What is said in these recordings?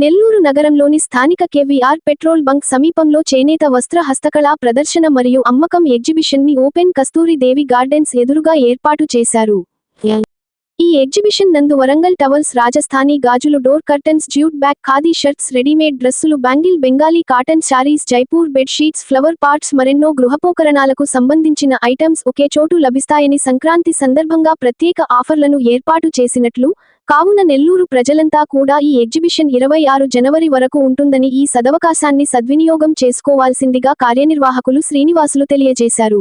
నెల్లూరు నగరంలోని స్థానిక KVR petrol bunk సమీపంలో చేనేత వస్త్ర హస్తకళా ప్రదర్శన మరియు అమ్మకం ఎగ్జిబిషన్ని ఓపెన్ కస్తూరి దేవి గార్డెన్స్ ఎదురుగా ఏర్పాటు చేశారు. ఈ ఎగ్జిబిషన్ నందు వరంగల్ టవల్స్ రాజస్థానీ గాజులు door curtains jute bag khadi shirts readymade డ్రెస్సులు bangle Bengali cotton saris Jaipur bed sheets flower pots మరెన్నో గృహపోకరణాలకు సంబంధించిన ఐటమ్స్ ఒకే చోటు లభిస్తాయని సంక్రాంతి సందర్భంగా ప్రత్యేక ఆఫర్లను ఏర్పాటు చేసినట్లు కావున నెల్లూరు ప్రజలంతా కూడా ఈ ఎగ్జిబిషన్ ఇరవై ఆరు జనవరి వరకు ఉంటుందని ఈ సదవకాశాన్ని సద్వినియోగం చేసుకోవాల్సిందిగా కార్యనిర్వాహకులు శ్రీనివాసులు తెలియజేశారు.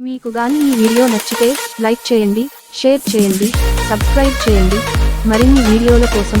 మీకు గాని ఈ వీడియో నచ్చితే లైక్ చేయండి షేర్ చేయండి సబ్స్క్రైబ్ చేయండి. మరిన్ని వీడియోల కోసం